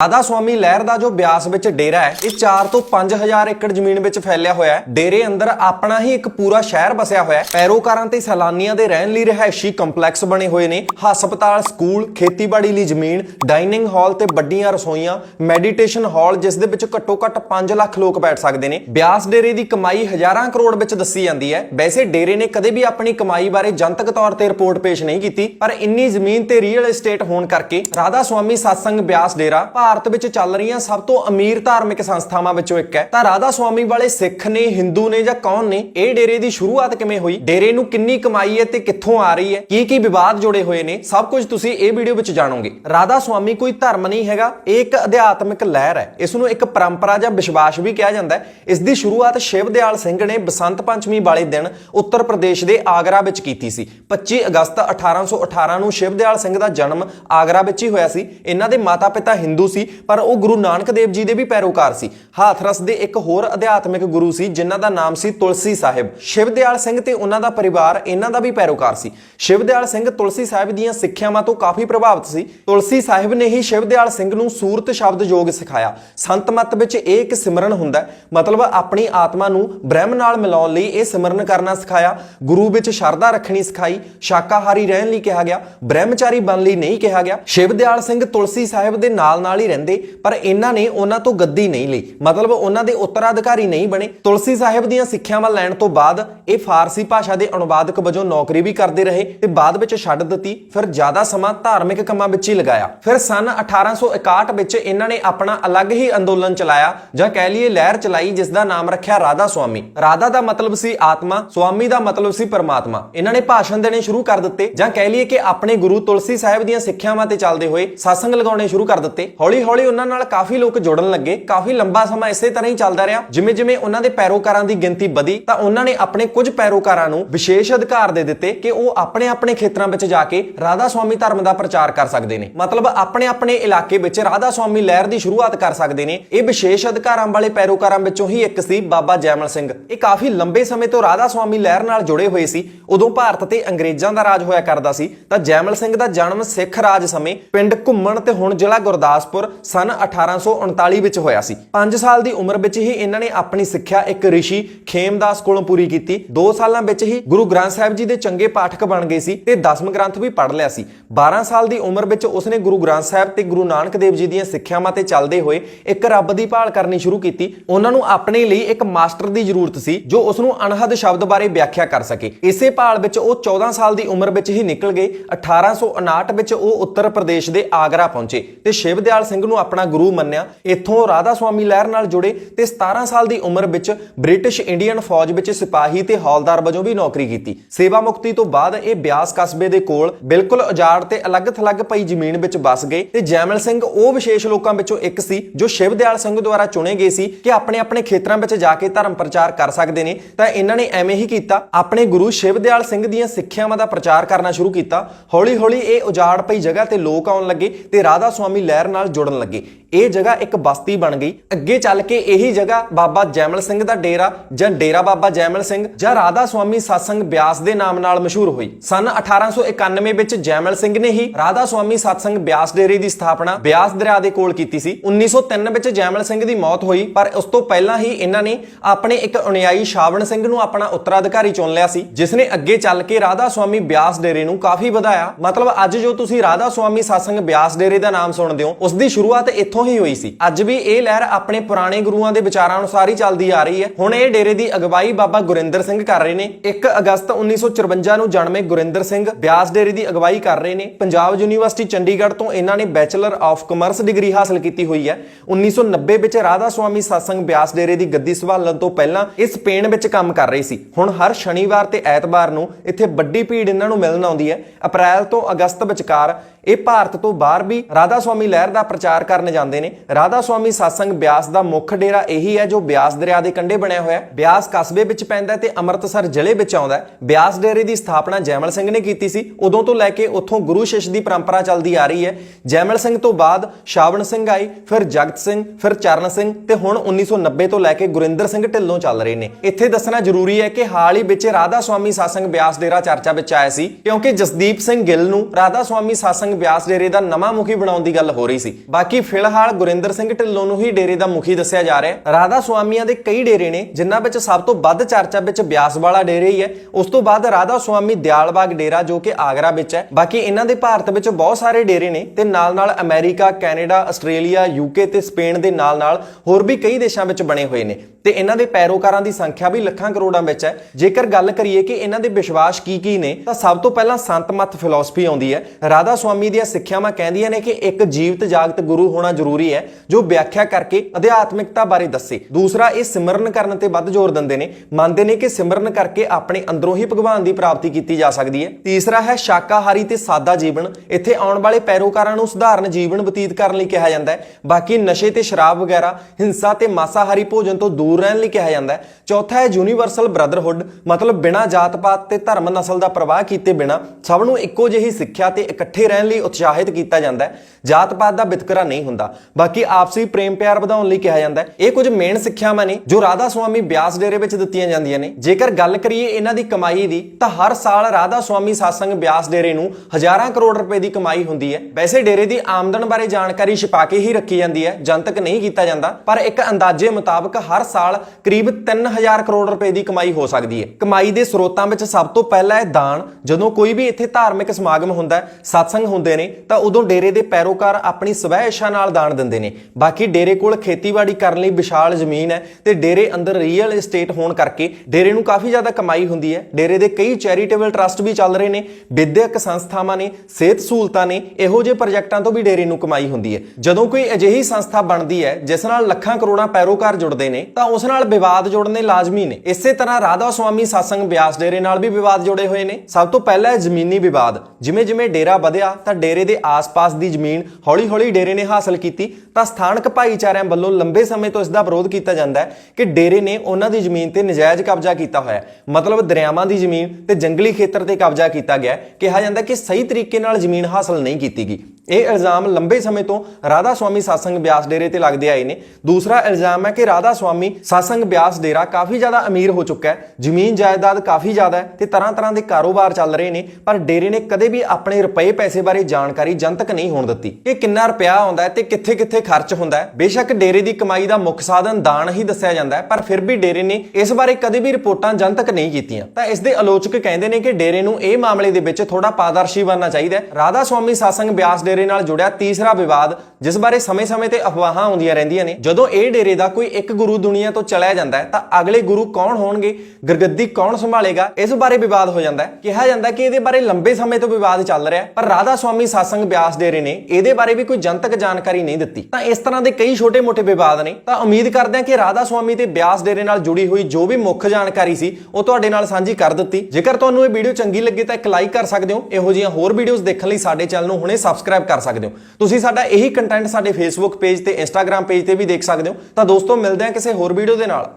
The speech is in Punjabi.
ਰਾਧਾ ਸੁਆਮੀ ਲਹਿਰ ਦਾ ਜੋ ਬਿਆਸ ਵਿੱਚ ਡੇਰਾ ਹੈ, ਇਹ 4 ਤੋਂ 5000 ਏਕੜ ਜ਼ਮੀਨ ਵਿੱਚ ਫੈਲਿਆ ਹੋਇਆ ਹੈ। ਡੇਰੇ ਅੰਦਰ ਆਪਣਾ ਹੀ ਇੱਕ ਪੂਰਾ ਸ਼ਹਿਰ ਬਸਿਆ ਹੋਇਆ ਹੈ। ਪੈਰੋਕਾਰਾਂ ਤੇ ਸੈਲਾਨੀਆਂ ਦੇ ਰਹਿਣ ਲਈ ਰਿਹਾਇਸ਼ੀ ਕੰਪਲੈਕਸ ਬਣੇ ਹੋਏ ਨੇ। ਹਸਪਤਾਲ, ਸਕੂਲ, ਖੇਤੀਬਾੜੀ ਲਈ ਜ਼ਮੀਨ ਡਾਈਨਿੰਗ ਹਾਲ ਤੇ ਵੱਡੀਆਂ ਰਸੋਈਆਂ, ਮੈਡੀਟੇਸ਼ਨ ਹਾਲ ਜਿਸ ਦੇ ਵਿੱਚ ਘੱਟੋ ਘੱਟ 5 ਲੱਖ ਲੋਕ ਬੈਠ ਸਕਦੇ ਨੇ। ਬਿਆਸ ਡੇਰੇ ਦੀ ਕਮਾਈ ਹਜ਼ਾਰਾਂ ਕਰੋੜ ਵਿੱਚ ਦੱਸੀ ਜਾਂਦੀ ਹੈ। ਵੈਸੇ ਡੇਰੇ ਨੇ ਕਦੇ ਵੀ ਆਪਣੀ ਕਮਾਈ ਬਾਰੇ ਜਨਤਕ ਤੌਰ ਤੇ ਰਿਪੋਰਟ ਪੇਸ਼ ਨਹੀਂ ਕੀਤੀ, ਪਰ ਇੰਨੀ ਜ਼ਮੀਨ ਤੇ ਰੀਅਲ ਏਸਟੇਟ ਹੋਣ ਕਰਕੇ ਰਾਧਾ ਸੁਆਮੀ ਸਤਸੰਗ ਬਿਆਸ ਡੇਰਾ ਭਾਰਤ ਵਿੱਚ ਚੱਲ ਰਹੀਆਂ ਸਭ ਤੋਂ ਅਮੀਰ ਧਾਰਮਿਕ ਸੰਸਥਾਵਾਂ ਵਿੱਚੋਂ ਇੱਕ ਹੈ। ਤਾਂ ਰਾਧਾ ਸੁਆਮੀ ਵਾਲੇ ਸਿੱਖ ਨੇ, ਹਿੰਦੂ ਨੇ ਜਾਂ ਕੌਣ ਨੇ, ਇਹ ਡੇਰੇ ਦੀ ਸ਼ੁਰੂਆਤ ਕਿਵੇਂ ਹੋਈ? ਡੇਰੇ ਨੂੰ ਕਿੰਨੀ ਕਮਾਈ ਹੈ ਤੇ ਕਿੱਥੋਂ ਆ ਰਹੀ ਹੈ? ਕੀ ਕੀ ਵਿਵਾਦ ਜੁੜੇ ਹੋਏ ਨੇ? ਸਭ ਕੁਝ ਤੁਸੀਂ ਇਹ ਵੀਡੀਓ ਵਿੱਚ ਜਾਣੋਗੇ। ਰਾਧਾ ਸੁਆਮੀ ਕੋਈ ਧਰਮ ਨਹੀਂ ਹੈਗਾ, ਇਹ ਇੱਕ ਅਧਿਆਤਮਿਕ ਲਹਿਰ ਹੈ। ਇਸ ਨੂੰ ਇੱਕ ਪਰੰਪਰਾ ਜਾਂ ਵਿਸ਼ਵਾਸ ਵੀ ਕਿਹਾ ਜਾਂਦਾ ਹੈ। ਇਸ ਦੀ ਸ਼ੁਰੂਆਤ ਸ਼ਿਵਦਿਆਲ ਸਿੰਘ ਨੇ ਬਸੰਤ ਪੰਚਮੀ ਵਾਲੇ ਦਿਨ ਉੱਤਰ ਪ੍ਰਦੇਸ਼ ਦੇ ਆਗਰਾ ਵਿੱਚ ਕੀਤੀ ਸੀ। 25 ਅਗਸਤ 1818 ਨੂੰ ਸ਼ਿਵਦਿਆਲ ਸਿੰਘ ਦਾ ਜਨਮ ਆਗਰਾ ਵਿੱਚ ਹੀ ਹੋਇਆ ਸੀ। ਇਹਨਾਂ ਦੇ ਮਾਤਾ-ਪਿਤਾ ਹਿੰਦੂ ਸੀ ਪਰ ਉਹ ਗੁਰੂ ਨਾਨਕ ਦੇਵ ਜੀ ਦੇ ਵੀ ਪੈਰੋਕਾਰ ਸੀ। ਹਾਥਰਸ ਦੇ ਇੱਕ ਹੋਰ ਅਧਿਆਤਮਿਕ ਗੁਰੂ ਸੀ, ਜਿਨ੍ਹਾਂ ਦਾ ਨਾਮ ਸੀ ਤੁਲਸੀ ਸਾਹਿਬ। ਸ਼ਿਵਦਿਆਲ ਸਿੰਘ ਤੇ ਉਹਨਾਂ ਦਾ ਪਰਿਵਾਰ ਇਹਨਾਂ ਦਾ ਵੀ ਪੈਰੋਕਾਰ ਸੀ। ਸ਼ਿਵਦਿਆਲ ਸਿੰਘ ਤੁਲਸੀ ਸਾਹਿਬ ਦੀਆਂ ਸਿੱਖਿਆਵਾਂ ਤੋਂ ਕਾਫੀ ਪ੍ਰਭਾਵਿਤ ਸੀ। ਤੁਲਸੀ ਸਾਹਿਬ ਨੇ ਹੀ ਸ਼ਿਵਦਿਆਲ ਸਿੰਘ ਨੂੰ ਸੂਰਤ ਸ਼ਬਦ ਯੋਗ ਸਿਖਾਇਆ। ਸੰਤ ਮਤ ਵਿੱਚ ਇਹ ਇੱਕ ਸਿਮਰਨ ਹੁੰਦਾ ਮਤਲਬ ਆਪਣੀ ਆਤਮਾ ਨੂੰ ਬ੍ਰਹਮ ਨਾਲ ਮਿਲਾਉਣ ਲਈ ਇਹ ਸਿਮਰਨ ਕਰਨਾ ਸਿਖਾਇਆ। ਗੁਰੂ ਵਿੱਚ ਸ਼ਰਧਾ ਰੱਖਣੀ ਸਿਖਾਈ। ਸ਼ਾਕਾਹਾਰੀ ਰਹਿਣ ਲਈ ਕਿਹਾ ਗਿਆ। ਬ੍ਰਹਮਚਾਰੀ ਬਣ ਲਈ ਨਹੀਂ ਕਿਹਾ ਗਿਆ। ਸ਼ਿਵਦਿਆਲ ਸਿੰਘ ਤੁਲਸੀ ਸਾਹਿਬ ਦੇ ਨਾਲ ਨਾਲ ਹੀ ਰਹਿੰਦੇ, ਪਰ ਇਹਨਾਂ ਨੇ ਉਹਨਾਂ ਤੋਂ ਗੱਦੀ ਨਹੀਂ ਲਈ। ਮਤਲਬ ਉਹਨਾਂ ਦੇ ਉੱਤਰਾਧਿਕਾਰੀ ਨਹੀਂ ਬਣੇ। ਤੁਲਸੀ ਸਾਹਿਬ ਦੀਆਂ ਸਿੱਖਿਆਵਾਂ ਲੈਣ ਤੋਂ ਬਾਅਦ ਇਹ ਫਾਰਸੀ ਭਾਸ਼ਾ ਦੇ ਅਨੁਵਾਦਕ ਵਜੋਂ ਨੌਕਰੀ ਵੀ ਕਰਦੇ ਰਹੇ ਤੇ ਬਾਅਦ ਵਿੱਚ ਛੱਡ ਦਿੱਤੀ। ਫਿਰ ਜ਼ਿਆਦਾ ਸਮਾਂ ਧਾਰਮਿਕ ਕੰਮਾਂ ਵਿੱਚ ਹੀ ਲਗਾਇਆ। ਫਿਰ ਸਨ 1861 ਵਿੱਚ ਇਹਨਾਂ ਨੇ ਆਪਣਾ ਅਲੱਗ ਹੀ ਅੰਦੋਲਨ ਚਲਾਇਆ, ਜਾਂ ਕਹਿ ਲਈਏ ਲਹਿਰ ਚਲਾਈ, ਜਿਸ ਦਾ ਨਾਮ ਰੱਖਿਆ ਰਾਧਾ ਸੁਆਮੀ। ਰਾਧਾ ਦਾ ਮਤਲਬ ਸੀ ਆਤਮਾ, ਸੁਆਮੀ ਦਾ ਮਤਲਬ ਸੀ ਪਰਮਾਤਮਾ। ਇਹਨਾਂ ਨੇ ਭਾਸ਼ਣ ਦੇਣੇ ਸ਼ੁਰੂ ਕਰ ਦਿੱਤੇ, ਜਾਂ ਕਹਿ ਲਈਏ ਕਿ ਆਪਣੇ ਗੁਰੂ ਤੁਲਸੀ ਸਾਹਿਬ ਦੀਆਂ ਸਿੱਖਿਆਵਾਂ ਤੇ ਚੱਲਦੇ ਹੋਏ satsang ਲਗਾਉਣੇ ਸ਼ੁਰੂ ਕਰ ਦਿੱਤੇ। ਹੌਲੀ ਹੌਲੀ-ਹੌਲੀ ਉਹਨਾਂ ਨਾਲ ਕਾਫੀ ਲੋਕ ਜੁੜਨ ਲੱਗੇ, ਕਾਫੀ ਲੰਬਾ ਸਮਾਂ ਇਸੇ ਤਰ੍ਹਾਂ ਹੀ ਚੱਲਦਾ ਰਿਹਾ। ਜਿਵੇਂ-ਜਿਵੇਂ ਉਹਨਾਂ ਦੇ ਪੈਰੋਕਾਰਾਂ ਦੀ ਗਿਣਤੀ ਵਧੀ, ਤਾਂ ਉਹਨਾਂ ਨੇ ਆਪਣੇ ਕੁਝ ਪੈਰੋਕਾਰਾਂ ਨੂੰ ਵਿਸ਼ੇਸ਼ ਅਧਿਕਾਰ ਦੇ ਦਿੱਤੇ ਕਿ ਉਹ ਆਪਣੇ-ਆਪਣੇ ਖੇਤਰਾਂ ਵਿੱਚ ਜਾ ਕੇ ਰਾਧਾ ਸੁਆਮੀ ਧਰਮ ਦਾ ਪ੍ਰਚਾਰ ਕਰ ਸਕਦੇ ਨੇ। ਮਤਲਬ ਆਪਣੇ-ਆਪਣੇ ਇਲਾਕੇ ਵਿੱਚ ਰਾਧਾ ਸੁਆਮੀ ਲਹਿਰ ਦੀ ਸ਼ੁਰੂਆਤ ਕਰ ਸਕਦੇ ਨੇ। ਇਹ ਵਿਸ਼ੇਸ਼ ਅਧਿਕਾਰਾਂ ਵਾਲੇ ਪੈਰੋਕਾਰਾਂ ਵਿੱਚੋਂ ਹੀ ਇੱਕ ਸੀ, ਬਾਬਾ ਜੈਮਲ ਸਿੰਘ। ਇਹ ਕਾਫੀ ਲੰਬੇ ਸਮੇਂ ਤੋਂ ਰਾਧਾ ਸੁਆਮੀ ਲਹਿਰ ਨਾਲ ਜੁੜੇ ਹੋਏ ਸੀ। ਉਦੋਂ ਭਾਰਤ ਤੇ ਅੰਗਰੇਜ਼ਾਂ ਦਾ ਰਾਜ ਹੋਇਆ ਕਰਦਾ ਸੀ। ਤਾਂ ਜੈਮਲ ਸਿੰਘ ਦਾ ਜਨਮ ਸਿੱਖ ਰਾਜ ਸਮੇਂ ਪਿੰਡ ਘੁੰਮਣ ਤੇ ਹੁਣ ਜ਼ਿਲ੍ਹਾ ਗੁਰਦਾਸਪੁਰ ਸਨ 1839 ਵਿੱਚ ਹੋਇਆ ਸੀ। 5 ਸਾਲ ਦੀ ਉਮਰ ਵਿੱਚ ਹੀ ਇਹਨਾਂ ਨੇ ਆਪਣੀ ਸਿੱਖਿਆ ਇੱਕ ਰਿਸ਼ੀ ਖੇਮਦਾਸ ਕੋਲੋਂ ਪੂਰੀ ਕੀਤੀ। 2 ਸਾਲਾਂ ਵਿੱਚ ਹੀ ਗੁਰੂ ਗ੍ਰੰਥ ਸਾਹਿਬ ਜੀ ਦੇ ਚੰਗੇ ਪਾਠਕ ਬਣ ਗਏ ਸੀ ਤੇ ਦਸਮ ਗ੍ਰੰਥ ਵੀ ਪੜ੍ਹ ਲਿਆ ਸੀ। 12 ਸਾਲ ਦੀ ਉਮਰ ਵਿੱਚ ਉਸਨੇ ਗੁਰੂ ਗ੍ਰੰਥ ਸਾਹਿਬ ਤੇ ਗੁਰੂ ਨਾਨਕ ਦੇਵ ਜੀ ਦੀਆਂ ਸਿੱਖਿਆਵਾਂ ਤੇ ਚੱਲਦੇ ਹੋਏ ਇੱਕ ਰੱਬ ਦੀ ਭਾਲ ਕਰਨੀ ਸ਼ੁਰੂ ਕੀਤੀ। ਉਹਨਾਂ ਨੂੰ ਆਪਣੇ ਲਈ ਇੱਕ ਮਾਸਟਰ ਦੀ ਜ਼ਰੂਰਤ ਸੀ, ਜੋ ਉਸ ਨੂੰ ਅਨਹਦ ਸ਼ਬਦ ਬਾਰੇ ਵਿਆਖਿਆ ਕਰ ਸਕੇ। ਇਸੇ ਭਾਲ ਵਿੱਚ ਉਹ 14 ਸਾਲ ਦੀ ਉਮਰ ਵਿੱਚ ਹੀ ਨਿਕਲ ਗਏ। 1859 ਵਿੱਚ ਉਹ ਉੱਤਰ ਪ੍ਰਦੇਸ਼ ਦੇ ਆਗਰਾ ਪਹੁੰਚੇ ਤੇ ਸ਼ਿਵਦਿਆਲ ਸਿੰਘ ਨੂੰ ਆਪਣਾ ਗੁਰੂ ਮੰਨਿਆ। ਇੱਥੋਂ ਰਾਧਾ ਸੁਆਮੀ ਲਹਿਰ ਨਾਲ ਜੁੜੇ ਤੇ 17 ਸਾਲ ਦੀ ਉਮਰ ਵਿੱਚ ਬ੍ਰਿਟਿਸ਼ ਇੰਡੀਅਨ ਫੌਜ ਵਿੱਚ ਸਿਪਾਹੀ ਤੇ ਹੌਲਦਾਰ ਵਜੋਂ ਵੀ ਨੌਕਰੀ ਕੀਤੀ। ਸੇਵਾ ਮੁਕਤੀ ਤੋਂ ਬਾਅਦ ਇਹ ਬਿਆਸ ਕਸਬੇ ਦੇ ਕੋਲ ਬਿਲਕੁਲ ਉਜਾੜ ਤੇ ਅਲੱਗ-ਥਲੱਗ ਪਈ ਜ਼ਮੀਨ ਵਿੱਚ ਵਸ ਗਏ ਤੇ ਜੈਮਲ ਸਿੰਘ ਉਹ ਵਿਸ਼ੇਸ਼ ਲੋਕਾਂ ਵਿੱਚੋਂ ਇੱਕ ਸੀ, ਜੋ ਸ਼ਿਵਦਿਆਲ ਸਿੰਘ ਦੁਆਰਾ ਚੁਣੇ ਗਏ ਸੀ ਕਿ ਆਪਣੇ-ਆਪਣੇ ਖੇਤਰਾਂ ਵਿੱਚ ਜਾ ਕੇ ਧਰਮ ਪ੍ਰਚਾਰ ਕਰ ਸਕਦੇ ਨੇ। ਤਾਂ ਇਹਨਾਂ ਨੇ ਐਵੇਂ ਹੀ ਕੀਤਾ। ਆਪਣੇ ਗੁਰੂ ਸ਼ਿਵਦਿਆਲ ਸਿੰਘ ਦੀਆਂ ਸਿੱਖਿਆਵਾਂ ਦਾ ਪ੍ਰਚਾਰ ਕਰਨਾ ਸ਼ੁਰੂ ਕੀਤਾ। ਹੌਲੀ-ਹੌਲੀ ਇਹ ਉਜਾੜ ਪਈ ਜਗ੍ਹਾ ਤੇ ਲੋਕ ਆਉਣ ਲੱਗੇ ਤੇ ਰਾਧਾ ਸੁਆਮੀ ਲਹਿਰ ਨਾਲ ਜੋੜਨ ਲੱਗੇ। ਇਹ ਜਗ੍ਹਾ ਇੱਕ ਬਸਤੀ ਬਣ ਗਈ। ਅੱਗੇ ਚੱਲ ਕੇ ਇਹੀ ਜਗ੍ਹਾ ਬਾਬਾ ਜੈਮਲ ਸਿੰਘ ਦਾ ਡੇਰਾ ਜਾਂ ਡੇਰਾ ਬਾਬਾ ਜੈਮਲ ਸਿੰਘ ਜਾਂ ਰਾਧਾ ਸੁਆਮੀ ਸਤਸੰਗ ਬਿਆਸ ਦੇ ਨਾਮ ਨਾਲ ਮਸ਼ਹੂਰ ਹੋਈ। ਸਨ 1891 ਵਿੱਚ ਜੈਮਲ ਸਿੰਘ ਨੇ ਹੀ ਰਾਧਾ ਸੁਆਮੀ ਸਤਸੰਗ ਬਿਆਸ ਡੇਰੇ ਦੀ ਸਥਾਪਨਾ ਬਿਆਸ ਦਰਿਆ ਦੇ ਕੋਲ ਕੀਤੀ ਸੀ। 1903 ਵਿੱਚ ਜੈਮਲ ਸਿੰਘ ਦੀ ਮੌਤ ਹੋਈ, ਪਰ ਉਸ ਤੋਂ ਪਹਿਲਾਂ ਹੀ ਇਹਨਾਂ ਨੇ ਆਪਣੇ ਇੱਕ ਅਨੁਯਾਈ ਸ਼ਾਵਣ ਸਿੰਘ ਨੂੰ ਆਪਣਾ ਉੱਤਰਾਧਿਕਾਰੀ ਚੁਣ ਲਿਆ ਸੀ, ਜਿਸ ਨੇ ਅੱਗੇ ਚੱਲ ਕੇ ਰਾਧਾ ਸੁਆਮੀ ਬਿਆਸ ਡੇਰੇ ਨੂੰ ਕਾਫੀ ਵਧਾਇਆ। ਮਤਲਬ ਅੱਜ ਜੋ ਤੁਸੀਂ ਰਾਧਾ ਸੁਆਮੀ ਸਤਸੰਗ ਬਿਆਸ ਡੇਰੇ ਦਾ ਨਾਮ ਸੁਣਦੇ ਹੋ, ਉਸ ਦੀ ਸ਼ੁਰੂਆਤ ਇੱਥੋਂ ਹੀ ਹੋਈ ਸੀ। ਅੱਜ ਵੀ ਇਹ ਲਹਿਰ ਆਪਣੇ ਪੁਰਾਣੇ ਗੁਰੂਆਂ ਦੇ ਵਿਚਾਰਾਂ ਅਨੁਸਾਰ ਹੀ ਚੱਲਦੀ ਆ ਰਹੀ ਹੈ। ਹੁਣ ਇਹ ਡੇਰੇ ਦੀ ਅਗਵਾਈ ਬਾਬਾ ਗੁਰਿੰਦਰ ਸਿੰਘ ਕਰ ਰਹੇ ਨੇ। 1 ਅਗਸਤ 1954 ਨੂੰ ਜਨਮੇ ਗੁਰਿੰਦਰ ਸਿੰਘ ਬਿਆਸ ਡੇਰੇ ਦੀ ਅਗਵਾਈ ਕਰ ਰਹੇ ਨੇ। ਪੰਜਾਬ ਯੂਨੀਵਰਸਿਟੀ ਚੰਡੀਗੜ੍ਹ ਤੋਂ ਇਹਨਾਂ ਨੇ ਬੈਚਲਰ ਆਫ ਕਮਰਸ ਡਿਗਰੀ ਹਾਸਲ ਕੀਤੀ ਹੋਈ ਹੈ। 1990 ਵਿੱਚ ਰਾਧਾ ਸੁਆਮੀ ਸਤਸੰਗ ਬਿਆਸ ਡੇਰੇ ਦੀ ਗੱਦੀ ਸੰਭਾਲਣ ਤੋਂ ਪਹਿਲਾਂ ਇਹ ਸਪੇਨ ਵਿੱਚ ਕੰਮ ਕਰ ਰਹੀ ਸੀ। ਹੁਣ ਹਰ ਸ਼ਨੀਵਾਰ ਤੇ ਐਤਵਾਰ ਨੂੰ ਇੱਥੇ ਵੱਡੀ ਭੀੜ ਇਹਨਾਂ ਨੂੰ ਮਿਲਣ ਆਉਂਦੀ ਹੈ। ਅਪ੍ਰੈਲ ਤੋਂ ਅਗਸਤ ਵਿਚਕਾਰ ਇਹ ਭਾਰਤ ਤੋਂ ਬਾਹਰ ਵੀ ਰਾਧਾ ਸੁਆਮੀ ਲਹਿਰ ਦਾ ਪ੍ਰਚਾਰ ਕਰਨ ਜਾਂਦੇ ਨੇ। ਰਾਧਾ ਸੁਆਮੀ ਸਤਸੰਗ ਬਿਆਸ ਦਾ ਮੁੱਖ ਡੇਰਾ ਇਹੀ ਹੈ ਜੋ ਬਿਆਸ ਦਰਿਆ ਦੇ ਕੰਢੇ ਬਣਿਆ ਹੋਇਆ ਹੈ। ਬਿਆਸ ਕਸਬੇ ਵਿੱਚ ਪੈਂਦਾ ਤੇ ਅੰਮ੍ਰਿਤਸਰ ਜ਼ਿਲ੍ਹੇ ਵਿੱਚ ਆਉਂਦਾ ਹੈ। ਬਿਆਸ ਡੇਰੇ ਦੀ ਸਥਾਪਨਾ ਜੈਮਲ ਸਿੰਘ ਨੇ ਕੀਤੀ ਸੀ। ਉਦੋਂ ਤੋਂ ਲੈ ਕੇ ਉੱਥੋਂ ਗੁਰੂ ਸ਼ਿਸ਼ ਦੀ ਪਰੰਪਰਾ ਚੱਲਦੀ ਆ ਰਹੀ ਹੈ। ਜੈਮਲ ਸਿੰਘ ਤੋਂ ਬਾਅਦ ਸ਼ਾਵਣ ਸਿੰਘ ਆਏ, ਫਿਰ ਜਗਤ ਸਿੰਘ, ਫਿਰ ਚਰਨ ਸਿੰਘ ਤੇ ਹੁਣ 1990 ਤੋਂ ਲੈ ਕੇ ਗੁਰਿੰਦਰ ਸਿੰਘ ਢਿੱਲੋਂ ਚੱਲ ਰਹੇ ਨੇ। ਇੱਥੇ ਦੱਸਣਾ ਜ਼ਰੂਰੀ ਹੈ ਕਿ ਹਾਲ ਹੀ ਵਿੱਚ ਰਾਧਾ ਸੁਆਮੀ ਸਤਸੰਗ ਬਿਆਸ ਡੇਰਾ ਚਰਚਾ ਵਿੱਚ ਆਇਆ ਸੀ, ਕਿਉਂਕਿ ਜਸਦੀਪ ਸਿੰਘ ਗਿੱਲ ਨੂੰ ਰਾਧਾ ਸੁਆਮੀ ਸਤਸੰਗ ਬਿਆਸ ਡੇਰੇ ਦਾ ਨਵਾਂ ਮੁਖੀ ਬਣਾਉਣ ਦੀ ਗੱਲ ਹੋ ਰਹੀ ਸੀ। ਬਾਕੀ ਫਿਲਹਾਲ ਫਿਲਹਾਲ ਗੁਰਿੰਦਰ ਸਿੰਘ ਢਿੱਲੋਂ ਨੂੰ ਹੀ ਡੇਰੇ ਦਾ ਮੁਖੀ ਦੱਸਿਆ ਜਾ ਰਿਹਾ ਹੈ। ਰਾਧਾ ਸੁਆਮੀਆਂ ਦੇ ਕਈ ਡੇਰੇ ਨੇ, ਜਿਨ੍ਹਾਂ ਵਿੱਚ ਸਭ ਤੋਂ ਵੱਧ ਚਰਚਾ ਵਿੱਚ ਬਿਆਸ ਵਾਲਾ ਡੇਰੇ ਹੀ ਹੈ। ਉਸ ਤੋਂ ਬਾਅਦ ਰਾਧਾ ਸੁਆਮੀ ਦਿਆਲਬਾਗ ਡੇਰਾ ਜੋ ਕਿ ਆਗਰਾ ਵਿੱਚ ਹੈ। ਬਾਕੀ ਇਹਨਾਂ ਦੇ ਭਾਰਤ ਵਿੱਚ ਬਹੁਤ ਸਾਰੇ ਡੇਰੇ ਨੇ ਤੇ ਨਾਲ-ਨਾਲ ਅਮਰੀਕਾ, ਕੈਨੇਡਾ, ਆਸਟ੍ਰੇਲੀਆ ਯੂਕੇ ਤੇ ਸਪੇਨ ਦੇ ਨਾਲ-ਨਾਲ ਹੋਰ ਵੀ ਕਈ ਦੇਸ਼ਾਂ ਵਿੱਚ ਬਣੇ ਹੋਏ ਨੇ। ਤੇ ਇਹਨਾਂ ਦੇ ਪੈਰੋਕਾਰਾਂ ਦੀ ਸੰਖਿਆ ਵੀ ਲੱਖਾਂ ਕਰੋੜਾਂ ਵਿੱਚ ਹੈ। ਜੇਕਰ ਗੱਲ ਕਰੀਏ ਕਿ ਇਹਨਾਂ ਦੇ ਵਿਸ਼ਵਾਸ ਕੀ ਕੀ ਨੇ, ਤਾਂ ਸਭ ਤੋਂ ਪਹਿਲਾਂ ਸੰਤ ਮਤ ਫਿਲਾਸਫੀ ਆਉਂਦੀ ਹੈ। ਰਾਧਾ ਸੁਆਮੀ ਦੀਆਂ ਸਿੱਖਿਆਵਾਂ ਕਹਿੰਦੀਆਂ ਨੇ ਕਿ ਇੱਕ ਜੀਵਤ ਜਾਗਤ ਗੁਰੂ ਹੋਣਾ ਜ਼ਰੂਰੀ ਹੈ, ਜੋ ਵਿਆਖਿਆ ਕਰਕੇ ਅਧਿਆਤਮਿਕਤਾ ਬਾਰੇ ਦੱਸੇ। ਦੂਸਰਾ, ਇਹ ਸਿਮਰਨ ਕਰਨ ਤੇ ਵੱਧ ਜ਼ੋਰ ਦਿੰਦੇ ਨੇ। ਮੰਨਦੇ ਨੇ ਕਿ ਸਿਮਰਨ ਕਰਕੇ ਆਪਣੇ ਅੰਦਰੋਂ ਹੀ ਭਗਵਾਨ ਦੀ ਪ੍ਰਾਪਤੀ ਕੀਤੀ ਜਾ ਸਕਦੀ ਹੈ। ਤੀਸਰਾ ਹੈ, ਸ਼ਾਕਾਹਾਰੀ ਤੇ ਸਾਦਾ ਜੀਵਨ। ਇੱਥੇ ਆਉਣ ਵਾਲੇ ਪੈਰੋਕਾਰਾਂ ਨੂੰ ਸਧਾਰਨ ਜੀਵਨ ਬਤੀਤ ਕਰਨ ਲਈ ਕਿਹਾ ਜਾਂਦਾ ਹੈ। ਬਾਕੀ ਨਸ਼ੇ ਤੇ ਸ਼ਰਾਬ ਵਗੈਰਾ, ਹਿੰਸਾ ਤੇ ਮਾਸਾਹਾਰੀ ਭੋਜਨ ਤੋਂ ਦੂਰ ਰਹਿਣ ਲਈ ਕਿਹਾ ਜਾਂਦਾ ਹੈ। ਚੌਥਾ ਹੈ ਯੂਨੀਵਰਸਲ ਬ੍ਰਦਰਹੁੱਡ ਮਤਲਬ ਬਿਨਾਂ ਜਾਤ-ਪਾਤ ਤੇ ਧਰਮ ਨਸਲ ਦਾ ਪ੍ਰਵਾਹ ਕੀਤੇ ਬਿਨਾਂ, ਸਭ ਨੂੰ ਇੱਕੋ ਜਿਹੀ ਸਿੱਖਿਆ ਤੇ ਇਕੱਠੇ ਰਹਿਣ ਲਈ ਉਤਸ਼ਾਹਿਤ ਕੀਤਾ ਜਾਂਦਾ ਹੈ। ਜਾਤ-ਪਾਤ ਦਾ ਵਿਤਕਰਾ ਨਹੀਂ ਹੁੰਦਾ। ਬਾਕੀ ਆਪਸੀ ਪ੍ਰੇਮ ਪਿਆਰ ਵਧਾਉਣ ਲਈ ਕਿਹਾ ਜਾਂਦਾ ਹੈ। ਇਹ ਕੁਝ ਮੇਨ ਸਿੱਖਿਆਵਾਂ ਨੇ ਜੋ ਰਾਧਾ ਸੁਆਮੀ ਬਿਆਸ ਡੇਰੇ ਵਿੱਚ ਦਿੱਤੀਆਂ ਜਾਂਦੀਆਂ ਨੇ। ਜੇਕਰ ਗੱਲ ਕਰੀਏ ਇਹਨਾਂ ਦੀ ਕਮਾਈ ਦੀ, ਤਾਂ ਹਰ ਸਾਲ ਰਾਧਾ ਸੁਆਮੀ ਸਾਸੰਗ ਬਿਆਸ ਡੇਰੇ ਨੂੰ ਹਜ਼ਾਰਾਂ ਕਰੋੜ ਰੁਪਏ ਦੀ ਕਮਾਈ ਹੁੰਦੀ ਹੈ। ਵੈਸੇ ਡੇਰੇ ਦੀ ਆਮਦਨ ਬਾਰੇ ਜਾਣਕਾਰੀ ਛਿਪਾ ਕੇ ਹੀ ਰੱਖੀ ਜਾਂਦੀ ਹੈ, ਜਨਤਕ ਨਹੀਂ ਕੀਤਾ ਜਾਂਦਾ। ਪਰ ਇੱਕ ਅੰਦਾਜ਼ੇ ਮੁਤਾਬਕ ਹਰ ਸਾਲ ਕਰੀਬ 3000 ਕਰੋੜ ਰੁਪਏ ਦੀ ਕਮਾਈ ਹੋ ਸਕਦੀ ਹੈ। ਕਮਾਈ ਦੇ ਸਰੋਤਾਂ ਵਿੱਚ ਸਭ ਤੋਂ ਪਹਿਲਾ ਹੈ ਦਾਨ, ਜਦੋਂ ਕੋਈ ਵੀ ਇੱਥੇ ਧਾਰਮਿਕ ਸਮਾਗਮ ਹੁੰਦਾ ਹੈ ਸਤਸੰਗ ਹੁੰਦੇ ਨੇ, ਤਾਂ ਉਦੋਂ ਡੇਰੇ ਦੇ ਪੈਰੋਕਾਰ ਆਪਣੀ ਸਵੈ ਇੱਛਾ ਨਾਲ ਦਾਨ ਦਿੰਦੇ ਨੇ। ਬਾਕੀ ਡੇਰੇ ਕੋਲ ਖੇਤੀਬਾੜੀ ਕਰਨ ਲਈ ਵਿਸ਼ਾਲ ਜ਼ਮੀਨ ਹੈ ਤੇ ਡੇਰੇ ਅੰਦਰ ਰੀਅਲ ਏਸਟੇਟ ਹੋਣ ਕਰਕੇ ਡੇਰੇ ਨੂੰ ਕਾਫੀ ਜ਼ਿਆਦਾ ਕਮਾਈ ਹੁੰਦੀ ਹੈ। ਡੇਰੇ ਦੇ ਕਈ ਚੈਰੀਟੇਬਲ ਟਰਸਟ ਵੀ ਚੱਲ ਰਹੇ ਨੇ, ਵਿਦਿਅਕ ਸੰਸਥਾਵਾਂ ਨੇ, ਸਿਹਤ ਸਹੂਲਤਾਂ ਨੇ, ਇਹੋ ਜਿਹੇ ਪ੍ਰੋਜੈਕਟਾਂ ਤੋਂ ਵੀ ਡੇਰੇ ਨੂੰ ਕਮਾਈ ਹੁੰਦੀ ਹੈ। ਜਦੋਂ ਕੋਈ ਅਜਿਹੀ ਸੰਸਥਾ ਬਣਦੀ ਹੈ, ਜਿਸ ਨਾਲ ਲੱਖਾਂ ਕਰੋੜਾਂ ਪੈਰੋਕਾਰ ਜੁੜਦੇ ਨੇ, ਤਾਂ ਉਸ ਨਾਲ ਵਿਵਾਦ ਜੁੜਨੇ ਲਾਜ਼ਮੀ ਨੇ। ਇਸੇ ਤਰ੍ਹਾਂ ਰਾਧਾ ਸੁਆਮੀ ਸਾਸੰਗ ਬਿਆਸ ਡੇਰੇ ਨਾਲ ਵੀ ਵਿਵਾਦ ਜੁੜੇ ਹੋਏ ਨੇ। ਸਭ ਤੋਂ ਪਹਿਲਾਂ ਹੈ ਜ਼ਮੀਨੀ ਵਿਵਾਦ। ਜਿਵੇਂ ਜਿਵੇਂ ਡੇਰਾ ਵਧਿਆ, ਤਾਂ ਡੇਰੇ ਦੇ ਆਸ-ਪਾਸ ਦੀ ਜ਼ਮੀਨ ਹੌਲੀ-ਹੌਲੀ ਡੇਰੇ ਨੇ ਹਾਸਲ ਕੀਤੀ ਕੀਤੀ, ਤਾਂ ਸਥਾਨਕ ਭਾਈਚਾਰਿਆਂ ਵੱਲੋਂ ਲੰਬੇ ਸਮੇਂ ਤੋਂ ਇਸ ਦਾ ਵਿਰੋਧ ਕੀਤਾ ਜਾਂਦਾ ਹੈ ਕਿ ਡੇਰੇ ਨੇ ਉਹਨਾਂ ਦੀ ਜ਼ਮੀਨ ਤੇ ਨਜਾਇਜ਼ ਕਬਜ਼ਾ ਕੀਤਾ ਹੋਇਆ ਹੈ। ਮਤਲਬ ਦਰਿਆਵਾਂ ਦੀ ਜ਼ਮੀਨ ਤੇ ਜੰਗਲੀ ਖੇਤਰ ਤੇ ਕਬਜ਼ਾ ਕੀਤਾ ਗਿਆ ਕਿਹਾ ਜਾਂਦਾ ਕਿ ਸਹੀ ਤਰੀਕੇ ਨਾਲ ਜ਼ਮੀਨ ਹਾਸਲ ਨਹੀਂ ਕੀਤੀ ਗਈ। ਇਹ ਇਲਜ਼ਾਮ ਲੰਬੇ ਸਮੇਂ ਤੋਂ ਰਾਧਾ ਸਵਾਮੀ ਸਾਸੰਗ ਬਿਆਸ ਡੇਰੇ ਤੇ ਲੱਗਦੇ ਆਏ ਨੇ। ਦੂਸਰਾ ਇਲਜ਼ਾਮ ਹੈ ਕਿ ਰਾਧਾ ਸਵਾਮੀ ਸਾਸੰਗ ਬਿਆਸ ਡੇਰਾ ਕਾਫੀ ਜ਼ਿਆਦਾ ਅਮੀਰ ਹੋ ਚੁੱਕਾ ਹੈ। ਜ਼ਮੀਨ ਜਾਇਦਾਦ ਕਾਫੀ ਜ਼ਿਆਦਾ ਹੈ ਤੇ ਤਰ੍ਹਾਂ ਤਰ੍ਹਾਂ ਦੇ ਕਾਰੋਬਾਰ ਚੱਲ ਰਹੇ ਨੇ, ਪਰ ਡੇਰੇ ਨੇ ਕਦੇ ਵੀ ਆਪਣੇ ਰੁਪਏ ਪੈਸੇ ਬਾਰੇ ਜਾਣਕਾਰੀ ਜਨਤਕ ਨਹੀਂ ਹੋਣ ਦਿੱਤੀ। ਕਿ ਕਿੰਨਾ ਰੁਪਿਆ ਆਉਂਦਾ ਹੈ ਤੇ ਕਿੱਥੇ ਕਿੱਥੇ ਖਰਚ ਹੁੰਦਾ ਹੈ। ਬੇਸ਼ੱਕ ਡੇਰੇ ਦੀ ਕਮਾਈ ਦਾ ਮੁੱਖ ਸਾਧਨ ਦਾਨ ਹੀ ਦੱਸਿਆ ਜਾਂਦਾ ਹੈ, ਪਰ ਫਿਰ ਵੀ ਡੇਰੇ ਨੇ ਇਸ ਬਾਰੇ ਕਦੇ ਵੀ ਰਿਪੋਰਟਾਂ ਜਨਤਕ ਨਹੀਂ ਕੀਤੀਆਂ। ਤਾਂ ਇਸ ਦੇ ਆਲੋਚਕ ਕਹਿੰਦੇ ਨੇ ਕਿ ਡੇਰੇ ਨੂੰ ਇਹ ਮਾਮਲੇ ਦੇ ਵਿੱਚ ਥੋੜਾ ਪਾਰਦਰਸ਼ੀ ਬਣਨਾ ਚਾਹੀਦਾ ਹੈ। ਰਾਧਾ ਸਵਾਮੀ ਸਾਸੰਗ ਬਿਆਸ ਡੇਰੇ ਨਾਲ ਜੁੜਿਆ ਤੀਸਰਾ ਵਿਵਾਦ, ਜਿਸ ਬਾਰੇ ਸਮੇਂ-ਸਮੇਂ ਤੇ ਅਫਵਾਹਾਂ ਆਉਂਦੀਆਂ ਰਹਿੰਦੀਆਂ ਨੇ। ਜਦੋਂ ਇਹ ਡੇਰੇ ਦਾ ਕੋਈ ਇੱਕ ਗੁਰੂ ਦੁਨੀਆ ਤੋਂ ਚਲਿਆ ਜਾਂਦਾ ਹੈ, ਤਾਂ ਅਗਲੇ ਗੁਰੂ ਕੌਣ ਹੋਣਗੇ, ਗੁਰਗੱਦੀ ਕੌਣ ਸੰਭਾਲੇਗਾ, ਇਸ ਬਾਰੇ ਵਿਵਾਦ ਹੋ ਜਾਂਦਾ ਹੈ। ਕਿਹਾ ਜਾਂਦਾ ਕਿ ਇਹਦੇ ਬਾਰੇ ਲੰਬੇ ਸਮੇਂ ਤੋਂ ਵਿਵਾਦ ਚੱਲ ਰਿਹਾ ਹੈ, ਪਰ ਰਾਧਾ ਸਵਾਮੀ ਸਾਸੰਗ ਬਿਆਸ ਡੇਰੇ ਨੇ ਇਹਦੇ ਬਾਰੇ ਵੀ ਕੋਈ ਜਨਤਕ ਜਾਣਕਾਰੀ ਨਹੀਂ ਦਿੱਤੀ। ਤਾਂ ਇਸ ਤਰ੍ਹਾਂ ਦੇ ਕਈ ਛੋਟੇ-ਮੋਟੇ ਵਿਵਾਦ ਨੇ। ਤਾਂ ਉਮੀਦ ਕਰਦੇ ਹਾਂ ਕਿ ਰਾਧਾ ਸੁਆਮੀ ਤੇ ਬਿਆਸ ਡੇਰੇ ਨਾਲ ਜੁੜੀ ਹੋਈ ਜੋ ਵੀ ਮੁੱਖ ਜਾਣਕਾਰੀ ਸੀ, ਉਹ ਤੁਹਾਡੇ ਨਾਲ ਸਾਂਝੀ ਕਰ ਦਿੱਤੀ। ਜੇਕਰ ਤੁਹਾਨੂੰ ਇਹ ਵੀਡੀਓ ਚੰਗੀ ਲੱਗੇ ਤਾਂ ਇੱਕ ਲਾਈਕ ਕਰ ਸਕਦੇ ਹੋ। ਇਹੋ ਜਿਹੀਆਂ ਹੋਰ ਵੀਡੀਓਜ਼ ਦੇਖਣ ਲਈ ਸਾਡੇ ਚੈਨਲ ਨੂੰ ਹੁਣੇ ਸਬਸਕ੍ਰਾਈਬ ਕਰ ਸਕਦੇ ਹੋ। ਤੁਸੀਂ ਸਾਡਾ ਇਹੀ ਕੰਟੈਂਟ ਸਾਡੇ ਫੇਸਬੁੱਕ ਪੇਜ ਤੇ ਇੰਸਟਾਗ੍ਰam ਪੇਜ ਤੇ ਵੀ ਦੇਖ ਸਕਦੇ ਹੋ। ਤਾਂ ਦੋਸਤੋ, ਮਿਲਦੇ ਹਾਂ ਕਿਸੇ ਹੋਰ ਵੀਡੀਓ ਦੇ ਨਾਲ।